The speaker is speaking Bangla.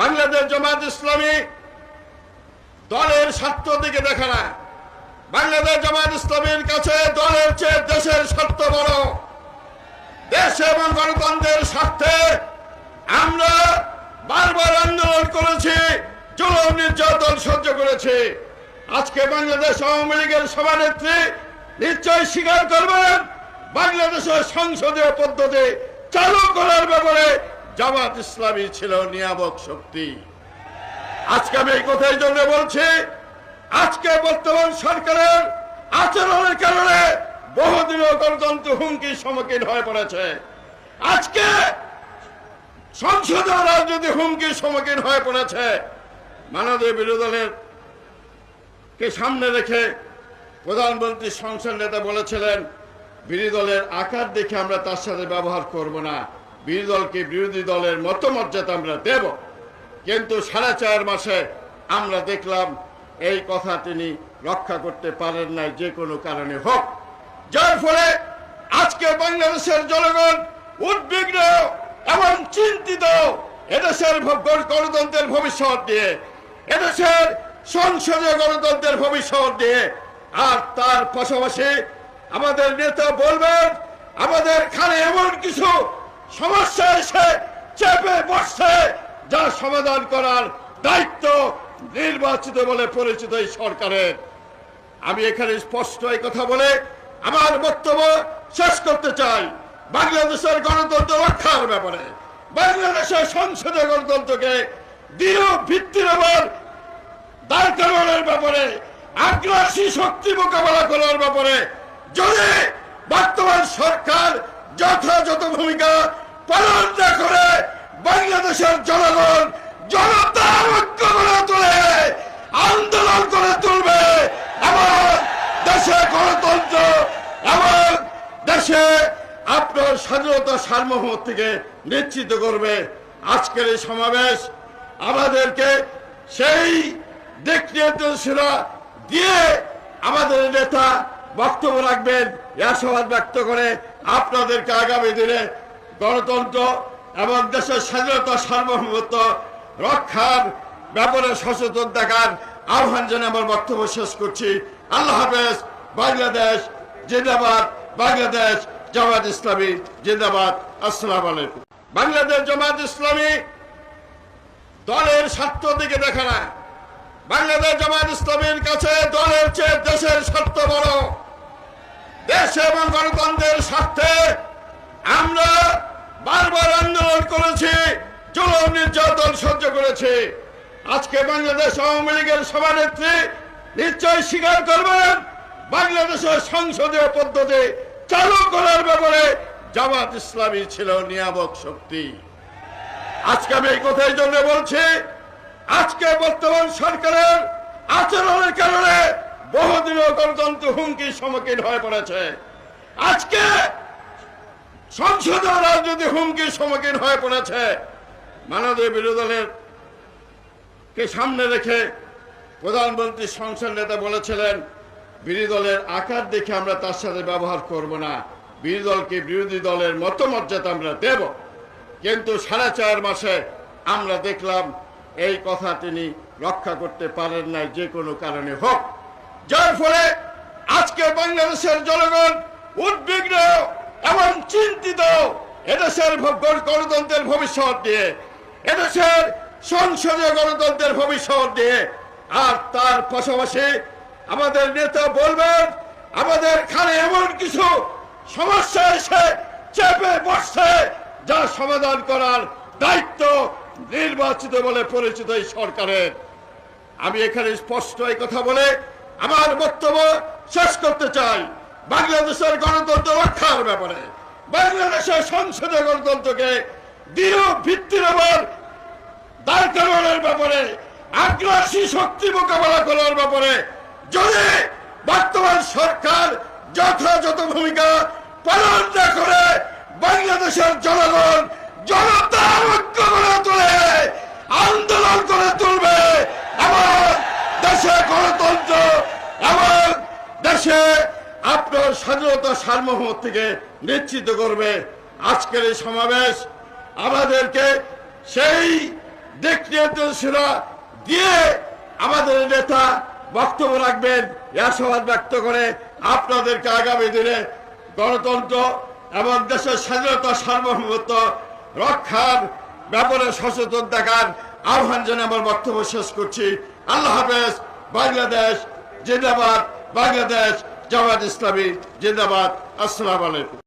বাংলাদেশ জামাত ইসলামী দলের স্বার্থ দিকে দেখে না। বাংলাদেশ জামাত ইসলামীর কাছে দলের চেয়ে দেশের স্বার্থ বড়। দেশ এবং গণতন্ত্রের স্বার্থে আমরা বারবার আন্দোলন করেছি, জুলুম নির্যাতন সহ্য করেছি। আজকে বাংলাদেশ আওয়ামী লীগের সভানেত্রী নিশ্চয় স্বীকার করবেন, বাংলাদেশের সংসদীয় পদ্ধতি চালু করার ব্যাপারে জামাত ইসলামী ছিল নিয়ামক শক্তি। আজকে আমি এই কথাই জন্য বলছি, আজকে বর্তমান সরকারের আচরণের কারণে বহুদিনও গণতন্ত্র হুমকির সম্মুখীন হয়ে পড়েছে। আজকে সংসদীয় রাজনীতি হুমকির সম্মুখীন হয়ে পড়েছে। মাননীয় বিরোধী কে সামনে রেখে প্রধানমন্ত্রী সংসদ নেতা বলেছিলেন, বিরোধী দলের আকার দেখে আমরা তার সাথে ব্যবহার করব না। বিরোধী দলকে বিরোধী দলের মতমর্যাদা আমরা দেব। কিন্তু সাড়ে চার মাসে আমরা দেখলাম এই কথা তিনি রক্ষা করতে পারেন নাই, যে কোনো কারণে হোক। যার ফলে আজকে বাংলাদেশের জনগণ উদ্বিগ্ন এবং চিন্তিত এদেশের গণতন্ত্রের ভবিষ্যৎ নিয়ে, এদেশের সংসদীয় গণতন্ত্রের ভবিষ্যৎ দিয়ে আর তার পাশাপাশি আমাদের নেতা বলবেন, আমাদের খানে এমন কিছু সমস্যা এসে চেপে বসছে। যা সমাধান করার দায়িত্ব নির্বাচিত বলে পরিচিত এই সরকারের। আমি এখানে স্পষ্ট এই কথা বলে আমার বক্তব্য শেষ করতে চাই বাংলাদেশের গণতন্ত্র রক্ষার ব্যাপারে। বাংলাদেশের সংসদীয় গণতন্ত্রকে দৃঢ় ভিত্তির উপর দাঁড় করানোর ব্যাপারে, আগ্রাসী শক্তি মোকাবেলা করার ব্যাপারে যদি বর্তমান সরকার যথাযথ ভূমিকা পালন না করে বাংলাদেশের জনগণ জনতা ঐক্য করে আন্দোলন করে তুলবে আমার দেশে গণতন্ত্র এবং দেশে আপনার স্বাধীনতা সার্বভৌম থেকে নিশ্চিত করবে। আজকের এই সমাবেশ আমাদেরকে সেই দিক নির্দেশনা দিয়ে আমাদের নেতা বক্তব্য রাখবেন আশাবাদ ব্যক্ত করে আপনাদেরকে আগামী দিনে গণতন্ত্র এবং দেশের স্বাধীনতা, সার্বভৌমত্ব রক্ষার ব্যাপারে সচেতন থাকার আহ্বান জানিয়ে আমার বক্তব্য শেষ করছি। আল্লাহ হাফেজ, বাংলাদেশ জিন্দাবাদ, বাংলাদেশ জামাত ইসলামী জিন্দাবাদ। আসসালাম আলাইকুম। বাংলাদেশ জামাত ইসলামী দলের স্বার্থ দিকে দেখে না। বাংলাদেশ জামাত ইসলামীর কাছে দলের চেয়ে দেশের স্বার্থ বড়। দেশ এবং গণতন্ত্রের স্বার্থে আমরা বারবার আন্দোলন করেছি, জুলুম, নির্যাতন সহ্য করেছি। আজকে বাংলাদেশ আওয়ামী লীগের সভানেত্রী নিশ্চয় স্বীকার করবেন, বাংলাদেশের সংসদীয় পদ্ধতি চালু করার ব্যাপারে জামাত ইসলামী ছিল নিয়ামক শক্তি। আজকে আমি এই কথাই জন্য বলছি, আজকে বর্তমান সরকারের আচরণের কারণে বহুদিনও গণতন্ত্র হুমকির সম্মুখীন হয়ে পড়েছে। আজকে সংসদীয় রাজনীতি হুমকির সম্মুখীন হয়ে পড়েছে। মাননীয় বিরোধী দলের কে সামনে রেখে প্রধানমন্ত্রী সংসদ নেতা বলেছিলেন, বিরোধী দলের আকার দেখে আমরা তার সাথে ব্যবহার করব না। বিরোধী দলকে বিরোধী দলের মতমর্যাদা আমরা দেব। কিন্তু সাড়ে চার মাসে আমরা দেখলাম, এই কথা তিনি রক্ষা করতে পারেন নাই, যে কোনো কারণে হোক। যার ফলে আজকে বাংলাদেশের জনগণ উদ্বিগ্ন এবং চিন্তিত এদেশের গণতন্ত্রের ভবিষ্যৎ নিয়ে, এদেশের সংসদীয় গণতন্ত্রের ভবিষ্যৎ নিয়ে। আর তার পাশাপাশি আমাদের নেতা বলবেন, আমাদের খানে এমন কিছু সমস্যা এসে চেপে বসছে যা সমাধান করার দায়িত্ব নির্বাচিত বলে পরিচিত এই সরকারের। আমি এখানে স্পষ্ট এই কথা বলে আমার বক্তব্য শেষ করতে চাই। বাংলাদেশের গণতন্ত্র রক্ষার ব্যাপারে। বাংলাদেশের সংসদে গণতন্ত্রকে দৃঢ় ভিত্তির উপর দাঁড় ব্যাপারে, আগ্রাসী শক্তি মোকাবেলা করার ব্যাপারে যদি বর্তমান সরকার যথাযথ ভূমিকা পালন না করে, বাংলাদেশের জনগণ জনতা ঐক্য করে তোলে আন্দোলন করে তুলবে এবং দেশে গণতন্ত্র এবং দেশে আপনার স্বাধীনতা সার্বভৌম থেকে নিশ্চিত করবে আজকের এই সমাবেশ। আমাদেরকে সেই দিক দিয়ে আমাদের নেতা বক্তব্য রাখবেন, আশাবাদ ব্যক্ত করে আপনাদেরকে আগামী দিনে গণতন্ত্র এবং দেশের স্বাধীনতা সার্বভৌমত্ব রক্ষার ব্যাপারে সচেতন থাকার আহ্বান জানিয়ে আমার বক্তব্য শেষ করছি। আল্লাহ হাফেজ, বাংলাদেশ জিন্দাবাদ, বাংলাদেশ জামাত ইসলামী জিন্দাবাদ। আসসালাম আলাইকুম।